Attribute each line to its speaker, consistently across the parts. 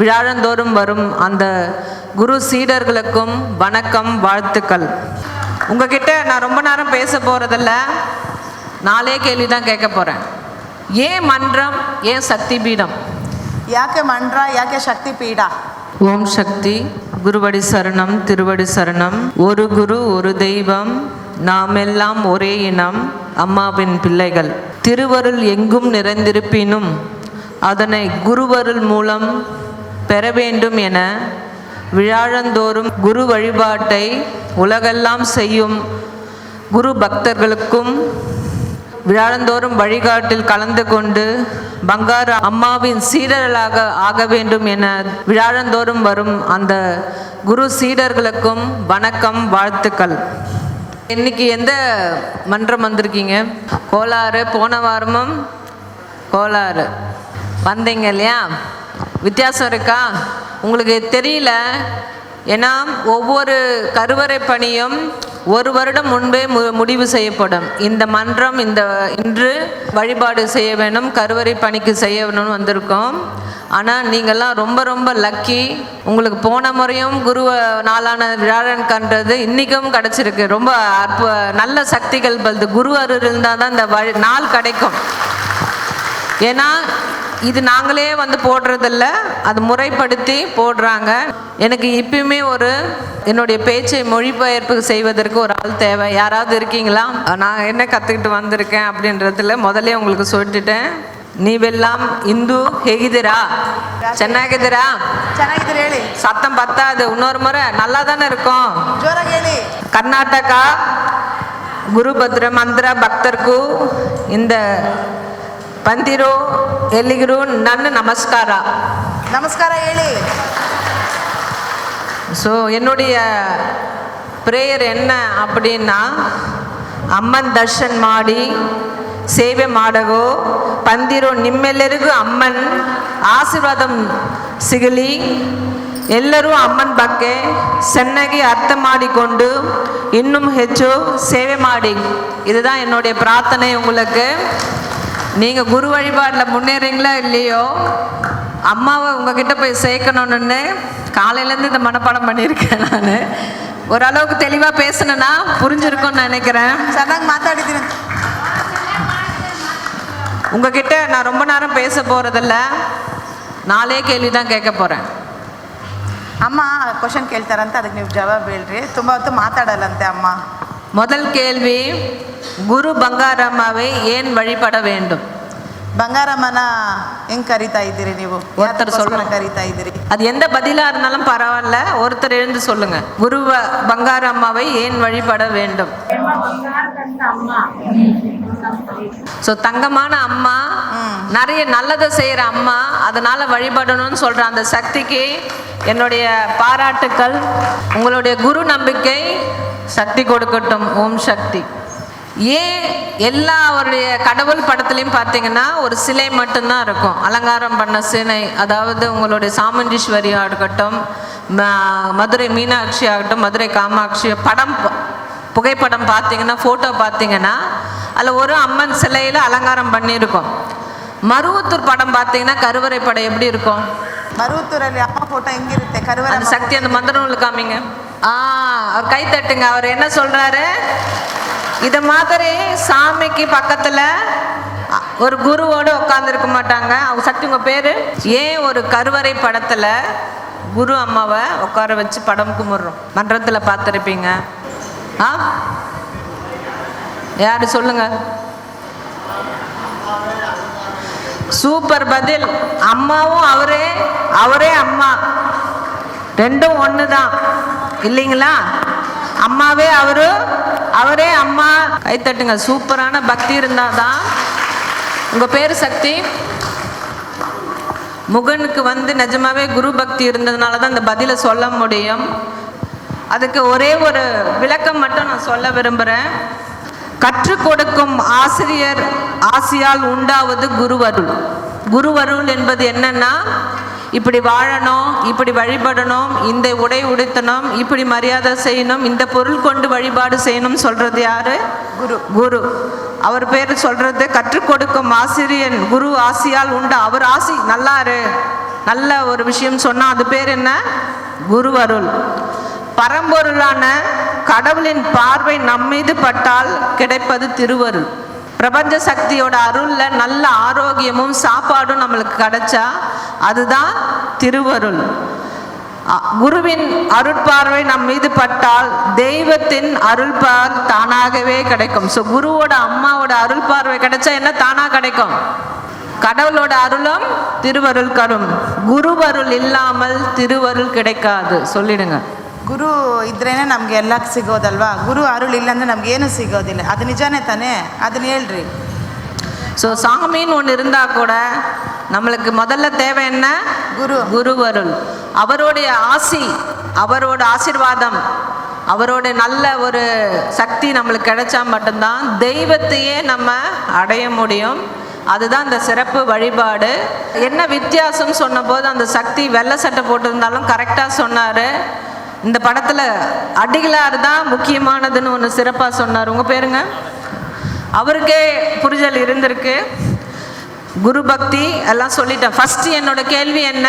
Speaker 1: விழாழந்தோறும் வரும் அந்த குரு சீடர்களுக்கும் வணக்கம் வாழ்த்துக்கள். உங்ககிட்ட நான் ரொம்ப நேரம் பேச போகிறதில்ல நாளே கேள்வி தான் கேட்க போகிறேன் ஏன் மன்றம் ஏன் சக்தி பீடம்
Speaker 2: யாக்கே மன்றா யாக்கே சக்தி பீடா
Speaker 1: ஓம் சக்தி குருவடி சரணம் திருவடி சரணம். ஒரு குரு ஒரு தெய்வம் நாமெல்லாம் ஒரே இனம் அம்மாவின் பிள்ளைகள். திருவருள் எங்கும் நிறைந்திருப்பினும் அதனை குருவருள் மூலம் பெற வேண்டும் என விழாழந்தோறும் குரு வழிபாட்டை உலகெல்லாம் செய்யும் குரு பக்தர்களுக்கும் விழாந்தோறும் வழிகாட்டில் கலந்து கொண்டு பங்காரு அம்மாவின் சீடர்களாக ஆக வேண்டும் என விழாந்தோறும் வரும் அந்த குரு சீடர்களுக்கும் வணக்கம் வாழ்த்துக்கள். இன்னைக்கு எந்த மன்றம் வந்திருக்கீங்க? கோளாறு போன வாரமும் கோளாறு. வந்தீங்க இல்லையா? வித்தியாசம் இருக்கா? உங்களுக்கு தெரியல? ஏன்னா ஒவ்வொரு கருவறை பணியும் ஒரு வருடம் முன்பே மு முடிவு செய்யப்படும். இந்த மன்றம் இந்த இன்று வழிபாடு செய்ய வேணும் கருவறை பணிக்கு செய்ய வேணும்னு வந்திருக்கோம். ஆனால் நீங்கள்லாம் ரொம்ப ரொம்ப லக்கி உங்களுக்கு போன முறையும் குரு நாளான விழாழன் கன்றது இன்றைக்கும் கிடச்சிருக்கு. ரொம்ப அற்ப நல்ல சக்திகள் பல்து. குரு அருள் இருந்தால் தான் இந்த வழி நாள் கிடைக்கும். ஏன்னா இது நாங்களே வந்து போடுறதில்ல அது முறைப்படுத்தி போடுறாங்க எனக்கு இப்பயுமே ஒரு என்னுடைய பேச்சை மொழிபெயர்ப்பு செய்வதற்கு ஒரு ஆள் தேவை யாராவது இருக்கீங்களா நான் என்ன கற்றுக்கிட்டு வந்திருக்கேன் அப்படின்றதுல முதல்ல உங்களுக்கு சொல்லிட்டுட்டேன் நீவெல்லாம் இந்து ஹெகிதிரா ಚೆನ್ನಾಗಿದ್ದೀರಾ
Speaker 2: ಚೆನ್ನಾಗಿದ್ದೀರಿ ಹೇಳಿ
Speaker 1: சத்தம் பத்தாது இன்னொரு முறை நல்லா தானே இருக்கும்
Speaker 2: ಜೋರಾಗಿ ಹೇಳಿ
Speaker 1: ಕರ್ನಾಟಕ ಗುರುಭದ್ರ ಮಂತ್ರ ಭಕ್ತರಿಗೂ இந்த ಬಂದಿರೋ ಎಲ್ಲಿಗರು ನನ್ನ ನಮಸ್ಕಾರ
Speaker 2: ನಮಸ್ಕಾರ ಹೇಳಿ
Speaker 1: ஸோ என்னுடைய ப்ரேயர் என்ன அப்படின்னா ಅಮ್ಮನ ದರ್ಶನ್ ಮಾಡಿ ಸೇವೆ ಮಾಡಗೋ ಬಂದಿರೋ ನಿಮ್ಮೆಲ್ಲರಿಗೂ ಅಮ್ಮನ ಆಶೀರ್ವಾದ ಸಿಗಲಿ ಎಲ್ಲರೂ ಅಮ್ಮನ ಬಗ್ಗೆ ಚೆನ್ನಾಗಿ ಅರ್ಥ ಮಾಡಿಕೊಂಡು இன்னும் ಹೆಚ್ಚು சேவை ಮಾಡಿ இதுதான் என்னுடைய பிரார்த்தனை உங்களுக்கு நீங்கள் குரு வழிபாட்டில் முன்னேறீங்களா இல்லையோ அம்மாவை உங்ககிட்ட போய் சேர்க்கணுன்னு காலையிலேருந்து இந்த மனப்பாடம் பண்ணியிருக்கேன் நான் ஓரளவுக்கு தெளிவாக பேசுனேன்னா புரிஞ்சிருக்கும்னு நினைக்கிறேன்
Speaker 2: ಚೆನ್ನಾಗಿ ಮಾತಾಡಿದ್ದೀನಿ
Speaker 1: உங்ககிட்ட நான் ரொம்ப நேரம் பேச போகிறதில்ல நாலே கேள்வி தான் கேட்க போகிறேன்
Speaker 2: ಅಮ್ಮ ಕ್ವಶನ್ ಕೇಳ್ತಾರಂತೆ ಅದಕ್ಕೆ ನೀವು ಜವಾಬ್ ಹೇಳ್ರಿ ತುಂಬ ಹೊತ್ತು ಮಾತಾಡಲ್ಲಂತೆ ಅಮ್ಮ
Speaker 1: முதல் கேள்வி குரு பங்காரம்மாவை ஏன் வழிபட வேண்டும்
Speaker 2: ಬಂಗಾರಮ್ಮನ ಹೆಂಗ್ ಕರಿತಾ ಇದ್ದೀರಿ ನೀವು
Speaker 1: ಒತ್ತಡ
Speaker 2: ಯಾತಕ್ಕೋಸ್ಕರ
Speaker 1: ಸ್ವಲ್ಪ.
Speaker 2: ಕರಿತಾ ಇದ್ದೀರಿ
Speaker 1: அது எந்த பதிலாக இருந்தாலும் பரவாயில்ல ஒருத்தர் எழுந்து சொல்லுங்க குரு வ- பங்காரம்மாவை ஏன் வழிபட வேண்டும் ஸோ தங்கமான அம்மா நிறைய நல்லதை செய்கிற அம்மா அதனால வழிபடணும்னு சொல்கிற அந்த சக்திக்கு என்னுடைய பாராட்டுக்கள் உங்களுடைய குரு நம்பிக்கை சக்தி கொடுக்கட்டும் ஓம் சக்தி. ஏன் எல்லா அவருடைய கடவுள் படத்துலையும் பார்த்தீங்கன்னா ஒரு சிலை மட்டும்தான் இருக்கும். அலங்காரம் பண்ண சிலை அதாவது உங்களுடைய சாமுண்டீஸ்வரியாக இருக்கட்டும் மதுரை மீனாட்சி ஆகட்டும் மதுரை காமாட்சி படம் புகைப்படம் பார்த்தீங்கன்னா ஃபோட்டோ பார்த்தீங்கன்னா அதில் ஒரு அம்மன் சிலையில் அலங்காரம் பண்ணியிருக்கோம். மருவத்தூர் படம் பார்த்தீங்கன்னா கருவறை படம் எப்படி இருக்கும்?
Speaker 2: மருவத்தூர் அம்மா ஃபோட்டோ எங்கே இருக்கு?
Speaker 1: கருவறை சக்தி அந்த மந்திரம் காமிங்க. ஆ அவர் கை தட்டுங்க. அவர் என்ன சொல்றாரு? இது மாதிரி சாமிக்கு பக்கத்துல ஒரு குருவோடு உட்காந்துருக்க மாட்டாங்க. அவங்க சக்தி உங்க பேரு? ஏன் ஒரு கருவறை படத்துல குரு அம்மாவை உட்கார வச்சு படம் கும்பிட்றோம்? மன்றத்தில் பார்த்துருப்பீங்க. ஆ? யாரு சொல்லுங்க? சூப்பர் பதில். அம்மாவும் அவரே அவரே அம்மா. ரெண்டும் ஒன்று தான் இல்லைங்களா? அம்மாவே அவரு. அவரே அம்மா. கைத்தட்டுங்க சூப்பரான பக்தி இருந்தால் தான் உங்கள் பேர் சக்தி. முகனுக்கு வந்து நிஜமாவே குரு பக்தி இருந்ததுனால தான் இந்த பதிலை சொல்ல முடியும். அதுக்கு ஒரே ஒரு விளக்கம் மட்டும் நான் சொல்ல விரும்புகிறேன் கற்றுக் கொடுக்கும் ஆசிரியர் ஆசியால் உண்டாவது குருவருள். குருவருள் என்பது என்னன்னா இப்படி வாழணும் இப்படி வழிபடணும் இந்த உடை உடுத்தணும் இப்படி மரியாதை செய்யணும் இந்த பொருள் கொண்டு வழிபாடு செய்யணும் சொல்றது யாரு? குரு. குரு. அவர் பேர் சொல்றது கற்றுக் கொடுக்கும் ஆசிரியன் குரு ஆசியால் உண்டா. அவர் ஆசி நல்லா இரு நல்ல ஒரு விஷயம் சொன்னா அது பேர் என்ன? குருவருள். பரம்பொருளான கடவுளின் பார்வை நம்மீது பட்டால் கிடைப்பது திருவருள். பிரபஞ்ச சக்தியோட அருளில் நல்ல ஆரோக்கியமும் சாப்பாடும் நம்மளுக்கு கிடைச்சா அதுதான் திருவருள். குருவின் அருட்பார்வை நம் மீது பட்டால் தெய்வத்தின் அருள்பார் தானாகவே கிடைக்கும். ஸோ குருவோட அம்மாவோட அருள் பார்வை கிடைச்சா என்ன? தானா கிடைக்கும். கடவுளோட அருளும் திருவருள் கரும். குருவருள் இல்லாமல் திருவருள் கிடைக்காது. சொல்லிடுங்க.
Speaker 2: ಗುರು ಇದ್ರೇನೆ ನಮ್ಗೆ ಎಲ್ಲ ಸಿಗೋದಲ್ವಾ ಗುರು ಅರುಳು ಇಲ್ಲ ಅಂದ್ರೆ ನಮ್ಗೆ ಏನು ಸಿಗೋದಿಲ್ಲ ಅದು ನಿಜಾನೇ ತಾನೇ ಅದನ್ನ ಹೇಳ್ರಿ
Speaker 1: ஸோ சாமின்னு ஒன்று இருந்தால் கூட நம்மளுக்கு முதல்ல தேவை என்ன
Speaker 2: குரு.
Speaker 1: குருவருள் அவருடைய ஆசி அவரோட ஆசீர்வாதம் அவரோட நல்ல ஒரு சக்தி நம்மளுக்கு கிடைச்சா மட்டும்தான் தெய்வத்தையே நம்ம அடைய முடியும் அதுதான் இந்த சிறப்பு வழிபாடு என்ன வித்தியாசம் சொன்னபோது அந்த சக்தி வெள்ளை சட்டை போட்டிருந்தாலும் கரெக்டாக சொன்னார் இந்த படத்தில் அடிகளார் தான் முக்கியமானதுன்னு ஒன்று சிறப்பாக சொன்னார். உங்கள் பேருங்க? அவருக்கே புரிதல் இருந்திருக்கு. குரு பக்தி எல்லாம் சொல்லிட்டேன். ஃபர்ஸ்ட் என்னோட கேள்வி என்ன?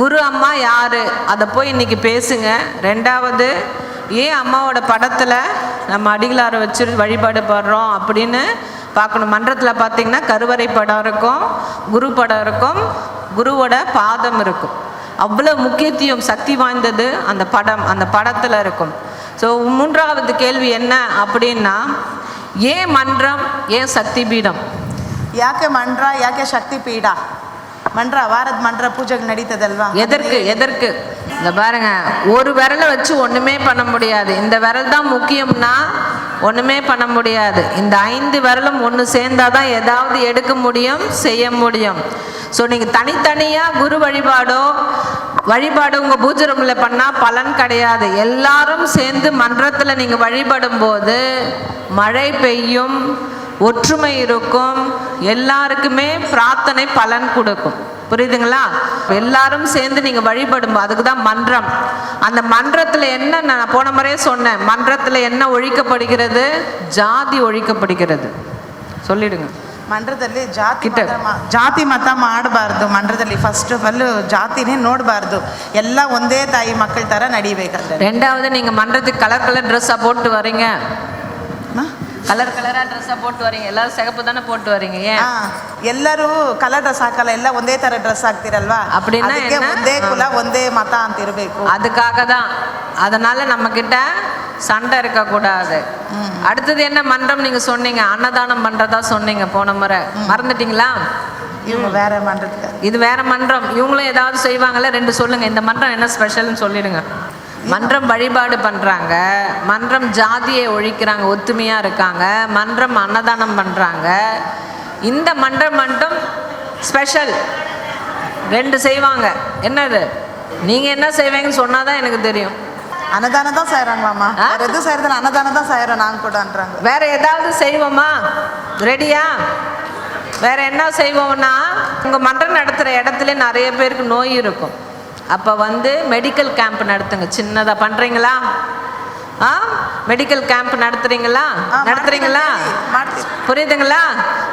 Speaker 1: குரு அம்மா யாரு? அதை போய் இன்னைக்கு பேசுங்க. ரெண்டாவது ஏன் அம்மாவோட படத்தில் நம்ம அடிகளாரை வச்சு வழிபாடு படுறோம் அப்படின்னு பார்க்கணும். மன்றத்தில் பார்த்தீங்கன்னா கருவறை படம் இருக்கும் குரு படம் இருக்கும் குருவோட பாதம் இருக்கும். அவ்வளோ முக்கியத்துவம் சக்தி வாய்ந்தது அந்த படம் அந்த படத்தில் இருக்கும் ஸோ மூன்றாவது கேள்வி என்ன அப்படின்னா ஏன் மன்றம் ஏன் சக்தி பீடம்
Speaker 2: ಯಾಕೆ ಮಂಡ್ರ ಯಾಕೆ ಶಕ್ತಿ ಪೀಠ ಮಂಡ್ರ ವಾರದ ಮಂಡ್ರ ಪೂಜೆಗೆ ನಡೀತದಲ್ವಾ
Speaker 1: எதற்கு எதற்கு இந்த பாருங்க ஒரு விரலை வச்சு ஒண்ணுமே பண்ண முடியாது இந்த விரல் தான் முக்கியம்னா ஒன்றுமே பண்ண முடியாது. இந்த ஐந்து விரலும் ஒன்று சேர்ந்தாதான் ஏதாவது எடுக்க முடியும் செய்ய முடியும். ஸோ நீங்கள் தனித்தனியாக குரு வழிபாடோ வழிபாடு உங்கள் பூஜை ரூமில் பண்ணால் பலன் கிடையாது. எல்லாரும் சேர்ந்து மன்றத்தில் நீங்கள் வழிபடும் போது மழை பெய்யும் ஒற்றுமை இருக்கும் எல்லாருக்குமே பிரார்த்தனை பலன் கொடுக்கும். புரியுதுங்களா எல்லாரும் சேர்ந்து நீங்கள் வழிபடும் அதுக்கு தான் மன்றம் அந்த மன்றத்தில் என்ன நான் போன முறையே சொன்னேன் மன்றத்தில் என்ன ஒழிக்கப்படுகிறது ஜாதி ஒழிக்கப்படுகிறது சொல்லிடுங்க
Speaker 2: ಮಂಡ್ರದಲ್ಲಿ ಜಾತಿ
Speaker 1: ಕಿಟ್ಟ.
Speaker 2: ಮತ ಮಾ- ಜಾತಿ ಮತ ಮಾಡಬಾರ್ದು ಮಂಡ್ರದಲ್ಲಿ ಫಸ್ಟ್ ಆಫ್ ಆಲ್ ಜಾತಿನೇ ನೋಡಬಾರ್ದು ಎಲ್ಲ ಒಂದೇ ತಾಯಿ ಮಕ್ಕಳ ಥರ ನಡಿಬೇಕಾದ್ರೆ
Speaker 1: ரெண்டாவது நீங்கள் மன்றத்துக்கு கலர் கலர் ட்ரெஸ்ஸாக போட்டு வரீங்க கலர் கலராக ட்ரெஸ்ஸாக போட்டு வரீங்க எல்லாரும் சிகப்பு தானே போட்டு வரீங்க ஏன்
Speaker 2: ಹಾ ಎಲ್ಲರೂ ಕಲರ್ ಡ್ರೆಸ್ ಹಾಕಲ್ಲ ಎಲ್ಲ ಒಂದೇ ತರ ಡ್ರೆಸ್ ಹಾಕ್ತಿರಲ್ವಾ
Speaker 1: அப்படின்னா
Speaker 2: ಅದಕ್ಕೆ
Speaker 1: என்ன?
Speaker 2: ಒಂದೇ ಕುಲ ಒಂದೇ ಮತ ಅಂತ ಇರಬೇಕು
Speaker 1: அதுக்காக தான் அதனால நம்ம கிட்ட சண்டை இருக்கக்கூடாது அடுத்தது என்ன மன்றம் நீங்க சொன்னீங்க அன்னதானம் பண்றதா சொன்னீங்க போன முறை மறந்துட்டீங்களா
Speaker 2: ಇವ್ರು ಬೇರೆ ಮಾಡಿರ್ತಾರೆ
Speaker 1: இது வேற மன்றம் இவங்களும் ஏதாவது செய்வாங்கல்ல ரெண்டு சொல்லுங்க இந்த மன்றம் என்ன ஸ்பெஷல்னு சொல்லிடுங்க மன்றம் வழிபாடு பண்ணுறாங்க மன்றம் ஜாதியை ஒழிக்கிறாங்க ஒத்துமையாக இருக்காங்க. மன்றம் அன்னதானம் பண்ணுறாங்க இந்த மன்றம் மட்டும் ஸ்பெஷல் ரெண்டு செய்வாங்க. என்னது? நீங்கள் என்ன செய்வீங்கன்னு சொன்னால் தான் எனக்கு தெரியும்.
Speaker 2: அன்னதானம் தான் செய்கிறாங்களாம்மா வேற எதுவும் அன்னதானம் தான் செய்கிறோம் நாங்கள் கூடன்றாங்க
Speaker 1: வேற ஏதாவது செய்வோமா? ரெடியா வேற என்ன செய்வோம்னா உங்கள் மன்றம் நடத்துகிற இடத்துல நிறைய பேருக்கு நோய் இருக்கும். அப்போ வந்து மெடிக்கல் கேம்ப் நடத்துங்க. சின்னதாக பண்ணுறீங்களா ஆ? Medical camp நடத்துறீங்களா? நடத்துறீங்களா? புரியுதுங்களா?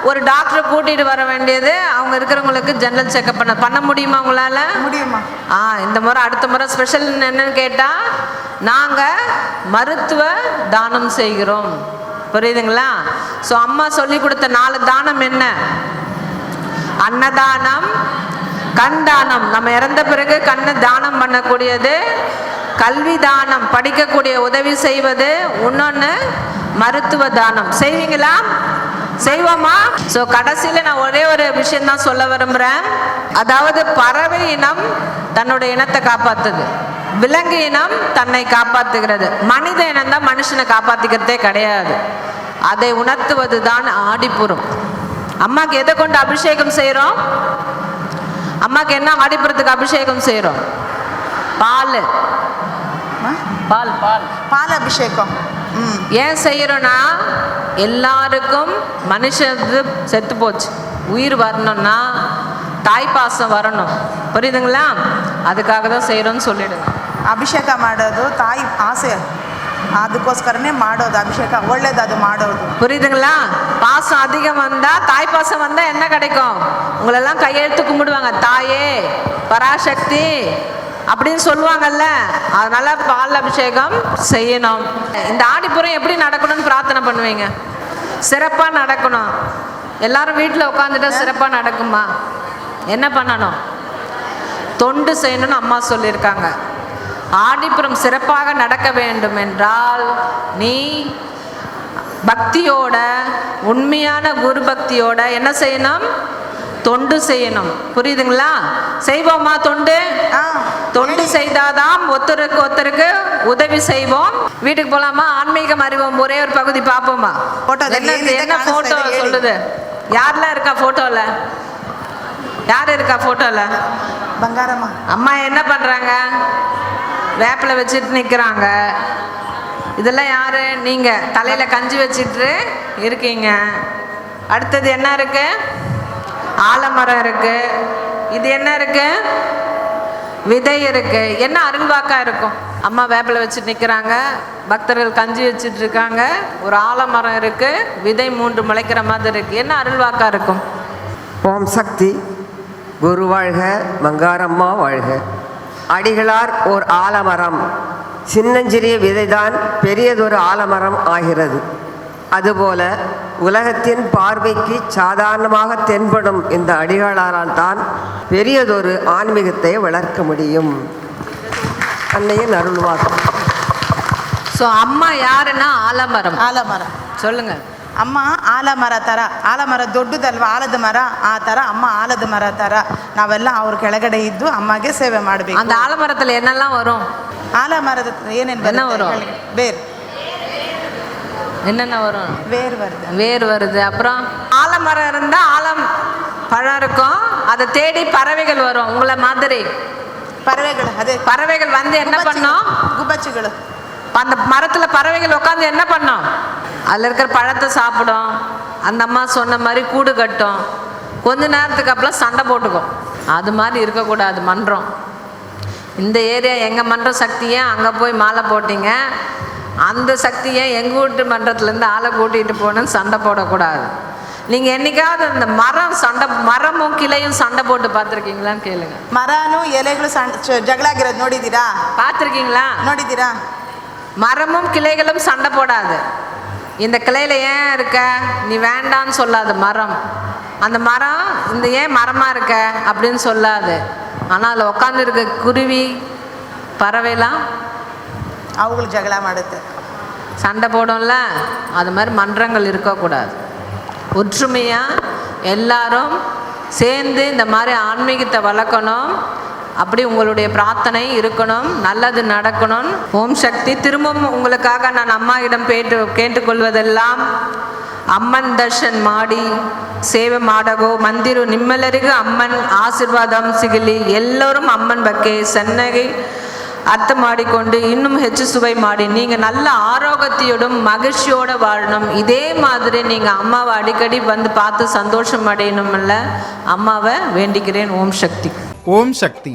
Speaker 1: ஒரு டாக்டரை கூட்டிட்டு வர வேண்டியது அவங்க இருக்கிறவங்களுக்கு ஜெனரல் செக்அப் பண்ண பண்ண முடியுமா உங்களால?
Speaker 2: முடியுமா?
Speaker 1: ஆ இந்த முறை அடுத்த முறை ஸ்பெஷல் என்னன்னு கேட்டா நாங்க மருத்துவ தானம் செய்கிறோம். புரியுதுங்களா? ஸோ அம்மா சொல்லி கொடுத்த நாலு தானம் என்ன? அன்னதானம் கண் தானம் நம்ம இறந்த பிறகு கண்ணு தானம் பண்ணக்கூடியது கல்வி தானம் படிக்கக்கூடிய உதவி செய்வது இன்னொன்று மருத்துவ தானம். செய்வீங்களா? செய்வோமா? ஸோ கடைசியில் நான் ஒரே ஒரு விஷயம் தான் சொல்ல விரும்புகிறேன் அதாவது பறவை இனம் தன்னோட இனத்தை காப்பாற்றுது விலங்கு இனம் தன்னை காப்பாற்றுகிறது மனித இனம் தான் மனுஷனை காப்பாற்றிக்கிறதே கிடையாது. அதை உணர்த்துவது தான் ஆடிப்புறம் அம்மாவுக்கு எதை கொண்டு அபிஷேகம் செய்கிறோம் அம்மாக்கு என்ன ஆடிப்புறத்துக்கு அபிஷேகம் செய்கிறோம் பால்
Speaker 2: ஆ?
Speaker 1: பால் பால்
Speaker 2: ಪಾಲ ಅಭಿಷೇಕ ಹ್ಮ್
Speaker 1: ஏன் செய்கிறோன்னா எல்லாருக்கும் மனுஷது செத்து போச்சு உயிர் வரணும்னா தாய்ப்பாசம் வரணும் புரியுதுங்களா அதுக்காக தான் செய்கிறோன்னு சொல்லிடுங்க
Speaker 2: ಅಭಿಷೇಕ ಮಾಡೋದು ತಾಯಿ ಆಸೆ ಅದಕ್ಕೋಸ್ಕರನೇ ಮಾಡೋದು ಅಭಿಷೇಕ ಒಳ್ಳೇದು ಅದು ಮಾಡೋದು
Speaker 1: புரியுதுங்களா பாசம் அதிகம் வந்தா தாய் பாசம் வந்தா என்ன கிடைக்கும்? உங்களெல்லாம் கையெழுத்து கும்பிடுவாங்க. தாயே பராசக்தி அப்படின்னு சொல்லுவாங்கல்ல. அதனால பால் அபிஷேகம் செய்யணும். இந்த ஆடிப்புறம் எப்படி நடக்கணும்னு பிரார்த்தனை பண்ணுவீங்க? சிறப்பாக நடக்கணும். எல்லாரும் வீட்டில் உட்காந்துட்டா சிறப்பாக நடக்குமா? என்ன பண்ணணும்? தொண்டு செய்யணும்னு அம்மா சொல்லியிருக்காங்க. ஆடிப்புறம் சிறப்பாக நடக்க வேண்டும் என்றால் நீ பக்தியோட உண்மையான குரு பக்தியோட என்ன செய்யணும்? தொண்டு செய்யணும். புரியுதுங்களா? செய்வோமா தொண்டு? தொண்டு செய்தாதான் ஒருத்தருக்கு ஒருத்தருக்கு உதவி செய்வோம். வீட்டுக்கு போலாமா? ஆன்மீகம் அறிவோம். ஒரே ஒரு பகுதி பார்ப்போமா?
Speaker 2: போட்டோ
Speaker 1: என்ன போட்டோ சொல்லுது யாரெல்லாம் இருக்கா போட்டோல யார் இருக்கா போட்டோல
Speaker 2: பங்காரம்மா.
Speaker 1: அம்மா என்ன பண்றாங்க? வேப்பில வச்சுட்டு நிற்கிறாங்க இதெல்லாம் யார்? நீங்கள் தலையில் கஞ்சி வச்சுட்டு இருக்கீங்க. அடுத்தது என்ன இருக்கு? ஆலமரம் இருக்கு. இது என்ன இருக்கு? விதை இருக்கு. என்ன அருள்வாக்கா இருக்கும்? அம்மா வேப்பில வச்சுட்டு நிற்கிறாங்க பக்தர்கள் கஞ்சி வச்சுட்டு இருக்காங்க. ஒரு ஆலமரம் இருக்கு. விதை மூன்று முளைக்கிற மாதிரி இருக்கு. என்ன அருள்வாக்கா இருக்கும்?
Speaker 3: ஓம் சக்தி. குரு வாழ்க. மங்காரம்மா வாழ்க. அடிகளார் ஓர் ஆலமரம். சின்னஞ்சிறிய விதைதான் பெரியதொரு ஆலமரம் ஆகிறது அதுபோல உலகத்தின் பார்வைக்கு சாதாரணமாக தென்படும் இந்த அடிகளாரால் தான் பெரியதொரு ஆன்மீகத்தை வளர்க்க முடியும் அன்னையின் அருள்வாக்கு
Speaker 1: ஸோ அம்மா யாருன்னா ஆலமரம்
Speaker 2: ಆಲಮರ
Speaker 1: சொல்லுங்க
Speaker 2: ಅಮ್ಮ ಆಲಮರ ಥರ ಆಲಮರ ದೊಡ್ಡದಲ್ವ ಆಲದ ಮರ ಆ ಥರ ಅಮ್ಮ ಆಲದ ಮರ ಥರ ನಾವೆಲ್ಲ ಅವ್ರ ಕೆಳಗಡೆ ಇದ್ದು ಅಮ್ಮಗೆ ಸೇವೆ ಮಾಡಬೇಕು
Speaker 1: அந்த ஆலமரத்துல என்னெல்லாம் வரும்
Speaker 2: ஆலமரது ஏன்
Speaker 1: என்ன வரும்?
Speaker 2: வேர்.
Speaker 1: என்னென்ன வரும்?
Speaker 2: வேர் வருது.
Speaker 1: வேர் வருது. அப்புறம்? ஆலமரம் இருந்தால் ஆலம் பழம் இருக்கும். அதை தேடி பறவைகள் வரும். உங்களை மாதிரி.
Speaker 2: பறவைகள். அது
Speaker 1: பறவைகள் வந்து என்ன பண்ணோம்?
Speaker 2: குபச்சுகள்
Speaker 1: அந்த மரத்தில் பறவைகள் உட்காந்து என்ன பண்ணோம்? அதில் இருக்கிற பழத்தை சாப்பிடும். அந்த அம்மா சொன்ன மாதிரி கூடு கட்டும். கொஞ்ச நேரத்துக்கு அப்புறம் சண்டை போட்டுக்கும். அது மாதிரி இருக்கக்கூடாது. மன்றம். இந்த ஏரியா எங்கள் மன்ற சக்தியை அங்கே போய் மாலை போட்டீங்க அந்த சக்தியை எங்கள் வீட்டு மன்றத்துலேருந்து ஆளை கூட்டிகிட்டு போகணும்னு சண்டை போடக்கூடாது நீங்கள் என்னைக்காவது அந்த மரம் சண்டை மரமும் கிளையும் சண்டை போட்டு பார்த்துருக்கீங்களான்னு கேளுங்க
Speaker 2: ಮರನು ಎಲೆಗಳು ಸಣ್ಣ ಚ- ಜಗಳ ಆಗಿರೋದು ನೋಡಿದ್ದೀರಾ
Speaker 1: பார்த்துருக்கீங்களா
Speaker 2: ನೋಡಿದ್ದೀರಾ
Speaker 1: மரமும் கிளைகளும் சண்டை போடாது இந்த கிளையில ஏன் இருக்க நீ வேண்டான்னு சொல்லாது மரம் அந்த மரம் இந்த ஏன் மரமாக இருக்க அப்படின்னு சொல்லாது ஆனால் அதில் உட்காந்துருக்க குருவி பறவைலாம்
Speaker 2: அவங்களுக்கு ஜகலாம் அடுத்து.
Speaker 1: சண்டை போடும்ல? அது மாதிரி மன்றங்கள் இருக்கக்கூடாது. ஒற்றுமையாக எல்லாரும் சேர்ந்து இந்த மாதிரி ஆன்மீகத்தை வளர்க்கணும். அப்படி உங்களுடைய பிரார்த்தனை இருக்கணும். நல்லது நடக்கணும். ஓம் சக்தி. திரும்பவும் உங்களுக்காக நான் அம்மாவிடம் கேட்டு கேட்டுக்கொள்வதெல்லாம் ಅಮ್ಮನ್ ದರ್ಶನ್ ಮಾಡಿ ಸೇವೆ ಮಾಡಗೋ ಮಂದಿರು ನಿಮ್ಮೆಲ್ಲರಿಗೂ ಅಮ್ಮನ್ ಆಶೀರ್ವಾದ ಸಿಗಲಿ ಎಲ್ಲರೂ ಅಮ್ಮನ ಬಗ್ಗೆ ಚೆನ್ನಾಗಿ அர்த்த ಮಾಡಿಕೊಂಡು இன்னும் ಹೆಚ್ಚು சுவை ಮಾಡಿ நீங்கள் நல்ல ஆரோக்கியத்தோடும் மகிழ்ச்சியோட வாழணும் இதே மாதிரி நீங்கள் அம்மாவை அடிக்கடி வந்து பார்த்து சந்தோஷம் அடையணும்ல அம்மாவை வேண்டிக்கிறேன் ஓம் சக்தி
Speaker 4: ஓம் சக்தி